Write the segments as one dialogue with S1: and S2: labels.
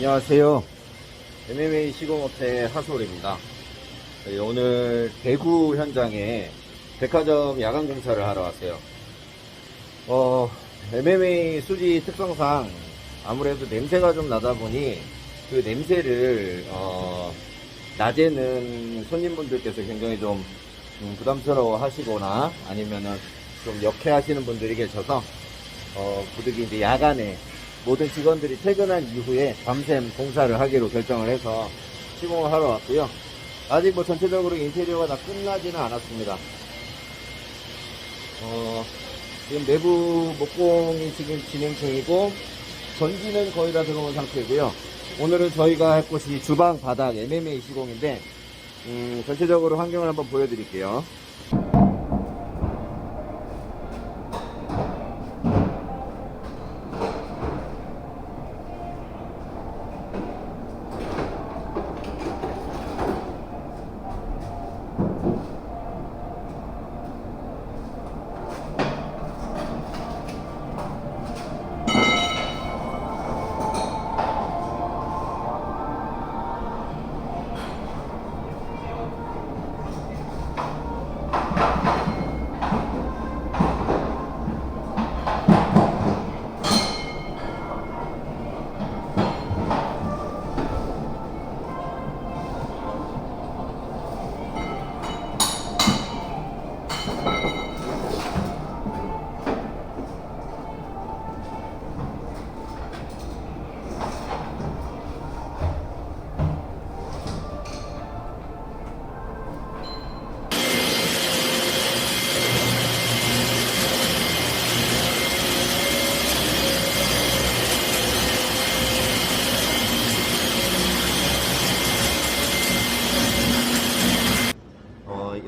S1: 네, 안녕하세요. MMA 시공업체 하솔입니다. 네, 오늘 대구 현장에 백화점 야간 공사를 하러 왔어요. 어, MMA 수지 특성상 아무래도 냄새가 좀 나다 보니 그 냄새를, 어, 낮에는 손님분들께서 굉장히 좀 음, 부담스러워 하시거나 아니면은 좀 역해 하시는 분들이 계셔서 어, 부득이 이제 야간에 모든 직원들이 퇴근한 이후에 밤샘 공사를 하기로 결정을 해서 시공을 하러 왔고요. 아직 뭐 전체적으로 인테리어가 다 끝나지는 않았습니다. 어, 지금 내부 목공이 지금 진행 중이고 전기는 거의 다 들어온 상태고요. 오늘은 저희가 할 곳이 주방 바닥 MMA 시공인데 음, 전체적으로 환경을 한번 보여드릴게요.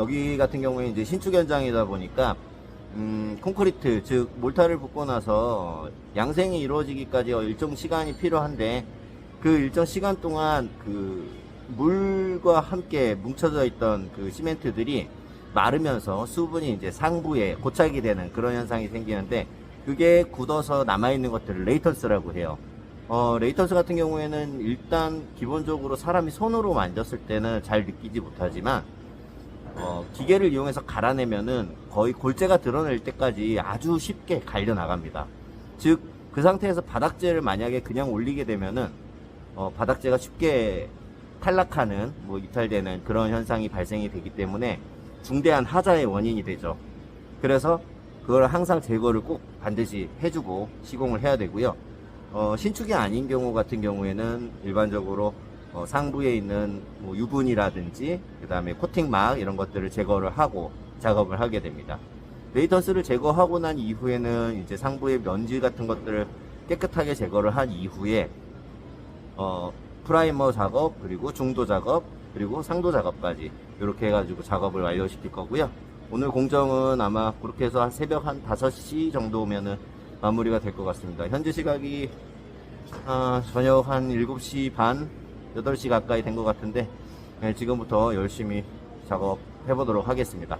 S1: 여기 같은 경우에 이제 신축 현장이다 보니까 음, 콘크리트 즉 몰타를 붓고 나서 양생이 이루어지기까지 일정 시간이 필요한데 그 일정 시간 동안 그 물과 함께 뭉쳐져 있던 그 시멘트들이 마르면서 수분이 이제 상부에 고착이 되는 그런 현상이 생기는데 그게 굳어서 남아있는 것들을 레이턴스라고 해요. 어, 레이턴스 같은 경우에는 일단 기본적으로 사람이 손으로 만졌을 때는 잘 느끼지 못하지만 어, 기계를 이용해서 갈아내면은 거의 골재가 드러낼 때까지 아주 쉽게 갈려 나갑니다. 즉, 그 상태에서 바닥재를 만약에 그냥 올리게 되면은, 어, 바닥재가 쉽게 탈락하는, 뭐, 이탈되는 그런 현상이 발생이 되기 때문에 중대한 하자의 원인이 되죠. 그래서 그걸 항상 제거를 꼭 반드시 해주고 시공을 해야 되고요. 어, 신축이 아닌 경우 같은 경우에는 일반적으로 어, 상부에 있는 뭐 유분이라든지 그 다음에 코팅막 이런 것들을 제거를 하고 작업을 하게 됩니다. 레이턴스를 제거하고 난 이후에는 이제 상부의 먼지 같은 것들을 깨끗하게 제거를 한 이후에 어, 프라이머 작업 그리고 중도 작업 그리고 상도 작업까지 이렇게 해가지고 작업을 완료시킬 거고요. 오늘 공정은 아마 그렇게 해서 한 새벽 한 5시 정도면은 마무리가 될 것 같습니다. 현재 시각이 아, 저녁 한 7시 반, 8시 가까이 된 것 같은데, 네, 지금부터 열심히 작업해 보도록 하겠습니다.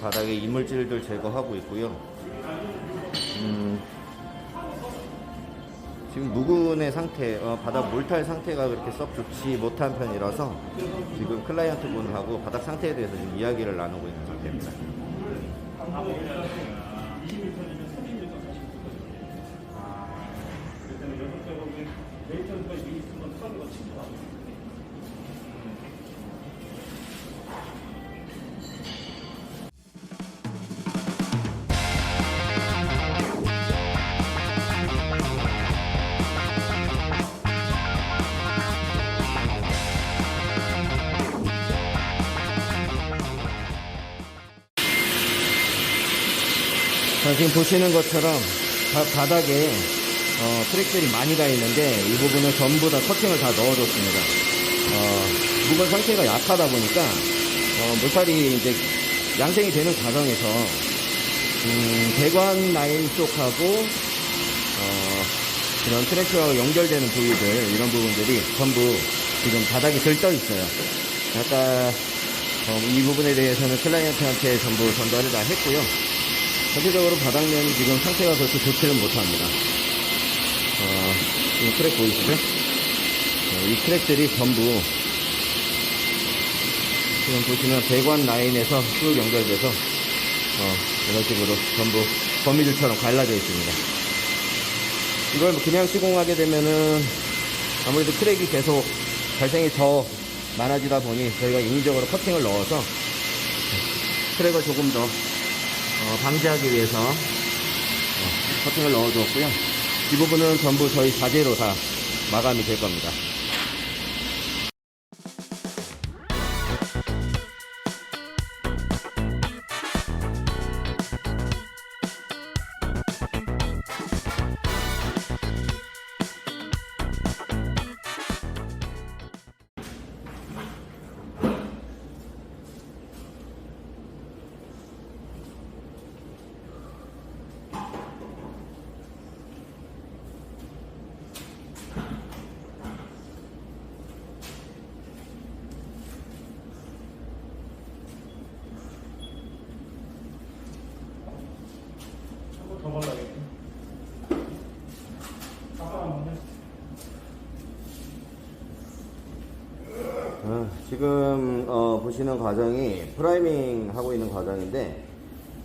S1: 바닥에 이물질들 제거하고 있고요. 음, 지금 묵은의 상태, 어, 바닥 몰탈 상태가 그렇게 썩 좋지 못한 편이라서 지금 클라이언트 분하고 바닥 상태에 대해서 지금 이야기를 나누고 있는 상태입니다. Amen. 지금 보시는 것처럼 바, 닥에 어, 트랙들이 많이 가 있는데 이 부분을 전부 다 커팅을 다 넣어줬습니다. 어, 묵은 상태가 약하다 보니까 어, 물살이 이제 양생이 되는 과정에서 음, 배관 라인 쪽하고 어, 그런 트랙과 연결되는 부위들 이런 부분들이 전부 지금 바닥에 들떠 있어요. 아까 어, 이 부분에 대해서는 클라이언트한테 전부 전달을 다 했고요. 전체적으로 바닥면이 지금 상태가 그렇게 좋지는 못합니다. 어, 지금 크랙 보이시죠? 어, 이 크랙들이 전부 지금 보시면 배관 라인에서 쭉 연결돼서 어, 이런 식으로 전부 거미줄처럼 갈라져 있습니다. 이걸 뭐 그냥 시공하게 되면은 아무래도 크랙이 계속 발생이 더 많아지다 보니 저희가 인위적으로 커팅을 넣어서 크랙을 조금 더 어, 방지하기 위해서 어, 커팅을 넣어주었고요. 이 부분은 전부 저희 자재로 다 마감이 될 겁니다. 지금 어, 보시는 과정이 프라이밍 하고 있는 과정인데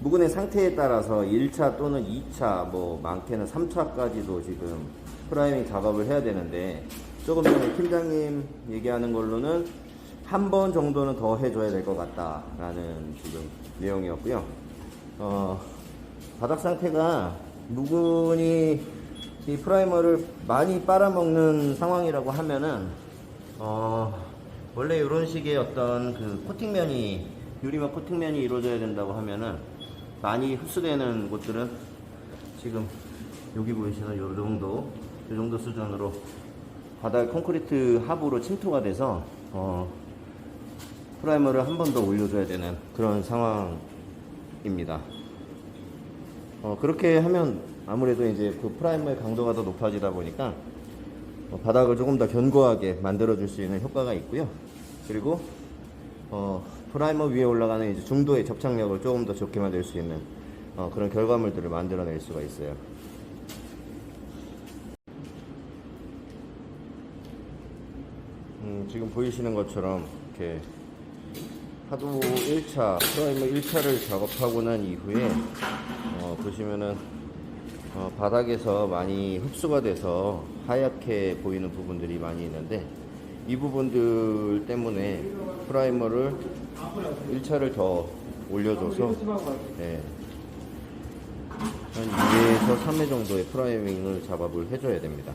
S1: 묵은의 상태에 따라서 1차 또는 2차 뭐 많게는 3차까지도 지금 프라이밍 작업을 해야 되는데 조금 전에 팀장님 얘기하는 걸로는 한 번 정도는 더 해줘야 될 것 같다라는 지금 내용이었고요. 어, 바닥 상태가 묵은이 이 프라이머를 많이 빨아먹는 상황이라고 하면은 어, 원래 이런 식의 어떤 그 코팅면이 유리막 코팅면이 이루어져야 된다고 하면은 많이 흡수되는 곳들은 지금 여기 보이시는 요 정도 요 정도 수준으로 바닥 콘크리트 하부로 침투가 돼서 어, 프라이머를 한 번 더 올려줘야 되는 그런 상황입니다. 어, 그렇게 하면 아무래도 이제 그 프라이머의 강도가 더 높아지다 보니까 어, 바닥을 조금 더 견고하게 만들어 줄 수 있는 효과가 있고요. 그리고 어, 프라이머 위에 올라가는 이제 중도의 접착력을 조금 더 좋게 만들 수 있는 어, 그런 결과물들을 만들어낼 수가 있어요. 음, 지금 보이시는 것처럼 이렇게 하도 1차, 프라이머 1차를 작업하고 난 이후에 어, 보시면은 어, 바닥에서 많이 흡수가 돼서 하얗게 보이는 부분들이 많이 있는데 이 부분들 때문에 프라이머를 1차를 더 올려줘서 네, 한 2회에서 3회 정도의 프라이밍을 작업을 해줘야 됩니다.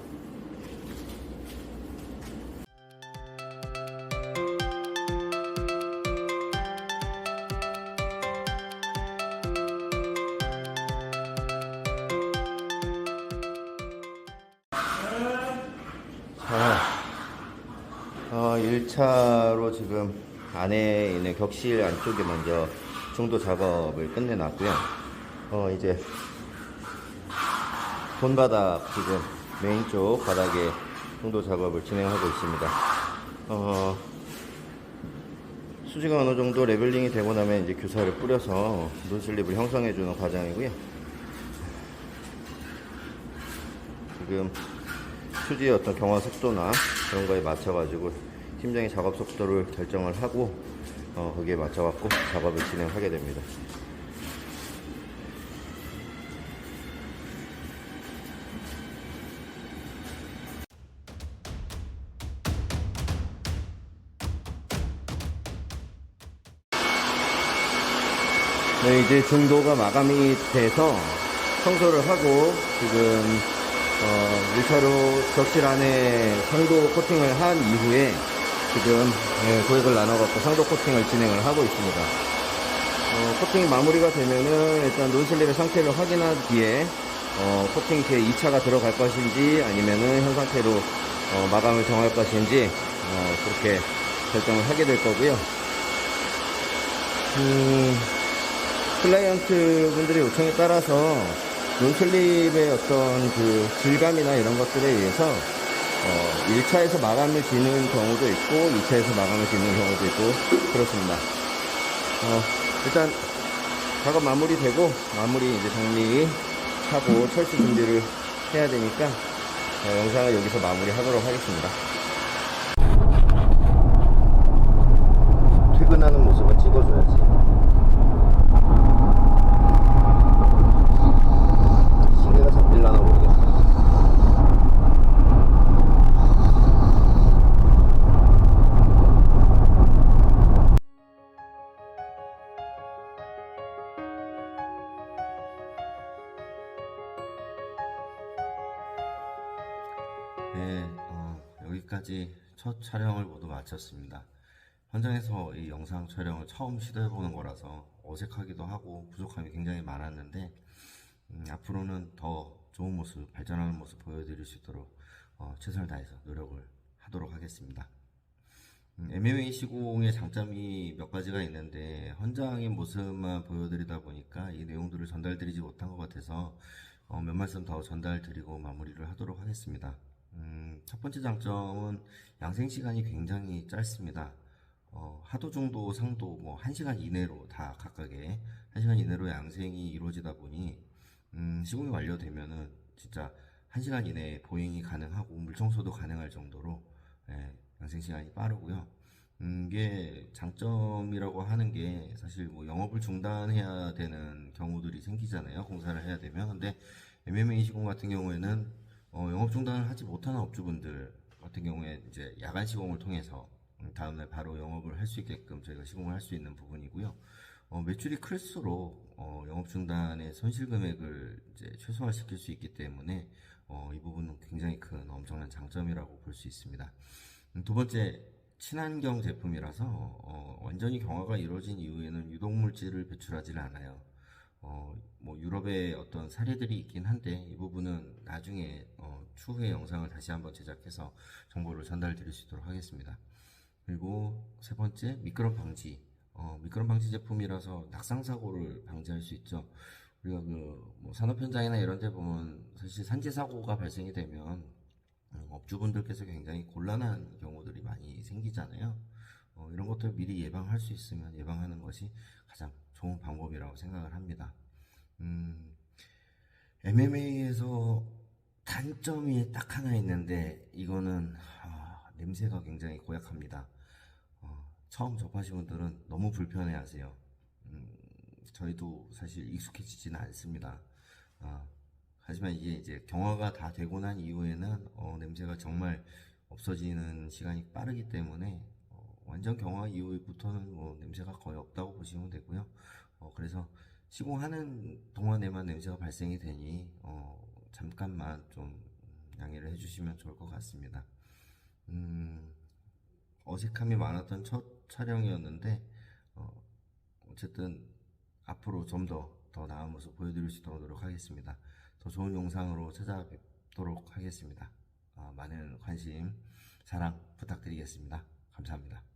S1: 어, 1차로 지금 안에 있는 격실 안쪽에 먼저 중도 작업을 끝내놨고요. 어, 이제 본바닥 지금 메인 쪽 바닥에 중도 작업을 진행하고 있습니다. 어, 수지가 어느 정도 레벨링이 되고 나면 이제 규사를 뿌려서 논슬립을 형성해주는 과정이고요. 지금 수지의 어떤 경화 속도나 그런 거에 맞춰가지고 팀장이 작업 속도를 결정을 하고 어, 거기에 맞춰갖고 작업을 진행하게 됩니다. 네, 이제 중도가 마감이 돼서 청소를 하고 지금 어, 1차로 격실 안에 상도 코팅을 한 이후에 지금 예, 고액을 나눠갖고 상도 코팅을 진행을 하고 있습니다. 어, 코팅이 마무리가 되면은 일단 논슬립의 상태를 확인한 뒤에 어, 코팅 뒤에 2차가 들어갈 것인지 아니면은 현 상태로 어, 마감을 정할 것인지 어, 그렇게 결정을 하게 될 거고요. 음, 클라이언트 분들의 요청에 따라서 논슬립의 어떤 그 질감이나 이런 것들에 의해서 어, 1차에서 마감을 짓는 경우도 있고 2차에서 마감을 짓는 경우도 있고 그렇습니다. 어, 일단 작업 마무리 되고 마무리 이제 정리하고 철수 준비를 해야 되니까 어, 영상을 여기서 마무리 하도록 하겠습니다. 퇴근하는 모습은 찍어줘야지. 여기까지 첫 촬영을 모두 마쳤습니다. 현장에서 이 영상 촬영을 처음 시도해보는 거라서 어색하기도 하고 부족함이 굉장히 많았는데 음, 앞으로는 더 좋은 모습, 발전하는 모습 보여드릴 수 있도록 어, 최선을 다해서 노력을 하도록 하겠습니다. 음, MMA 시공의 장점이 몇 가지가 있는데 현장의 모습만 보여드리다 보니까 이 내용들을 전달드리지 못한 것 같아서 어, 몇 말씀 더 전달드리고 마무리를 하도록 하겠습니다. 음, 첫 번째 장점은 양생 시간이 굉장히 짧습니다. 어, 하도 정도 상도 뭐 1시간 이내로 다 각각의 1시간 이내로 양생이 이루어지다 보니 음, 시공이 완료되면은 진짜 1시간 이내에 보행이 가능하고 물청소도 가능할 정도로 예, 양생 시간이 빠르고요. 음, 이게 장점이라고 하는 게 사실 뭐 영업을 중단해야 되는 경우들이 생기잖아요. 공사를 해야 되면. 근데 MMA 시공 같은 경우에는 어, 영업 중단을 하지 못하는 업주분들 같은 경우에 이제 야간 시공을 통해서 음, 다음날 바로 영업을 할 수 있게끔 저희가 시공을 할 수 있는 부분이고요. 어, 매출이 클수록 어, 영업 중단의 손실 금액을 이제 최소화시킬 수 있기 때문에 어, 이 부분은 굉장히 큰 엄청난 장점이라고 볼 수 있습니다. 음, 두 번째 친환경 제품이라서 어, 완전히 경화가 이루어진 이후에는 유독 물질을 배출하지 않아요. 어, 뭐 유럽의 어떤 사례들이 있긴 한데 이 부분은 나중에 어, 추후에 영상을 다시 한번 제작해서 정보를 전달 드릴 수 있도록 하겠습니다. 그리고 세 번째 미끄럼 방지. 어, 미끄럼 방지 제품이라서 낙상 사고를 방지할 수 있죠. 우리가 그 뭐 산업 현장이나 이런 데 보면 사실 산재 사고가 발생이 되면 음, 업주분들께서 굉장히 곤란한 경우들이 많이 생기잖아요. 어, 이런 것들 미리 예방할 수 있으면 예방하는 것이 가장 좋은 방법이라고 생각을 합니다. 음, MMA에서 단점이 딱 하나 있는데 이거는 아, 냄새가 굉장히 고약합니다. 어, 처음 접하신 분들은 너무 불편해하세요. 음, 저희도 사실 익숙해지지는 않습니다. 아, 하지만 이게 이제 경화가 다 되고 난 이후에는 어, 냄새가 정말 없어지는 시간이 빠르기 때문에 어, 완전 경화 이후부터는 뭐 냄새가 거의 없다고 보시면 되고요. 어, 그래서 시공하는 동안에만 냄새가 발생이 되니 어, 잠깐만 좀 양해를 해주시면 좋을 것 같습니다. 음, 어색함이 많았던 첫 촬영이었는데 어, 어쨌든 앞으로 좀 더 더 나은 모습 보여드릴 수 있도록 노력하겠습니다. 더 좋은 영상으로 찾아뵙도록 하겠습니다. 아, 많은 관심, 사랑 부탁드리겠습니다. 감사합니다.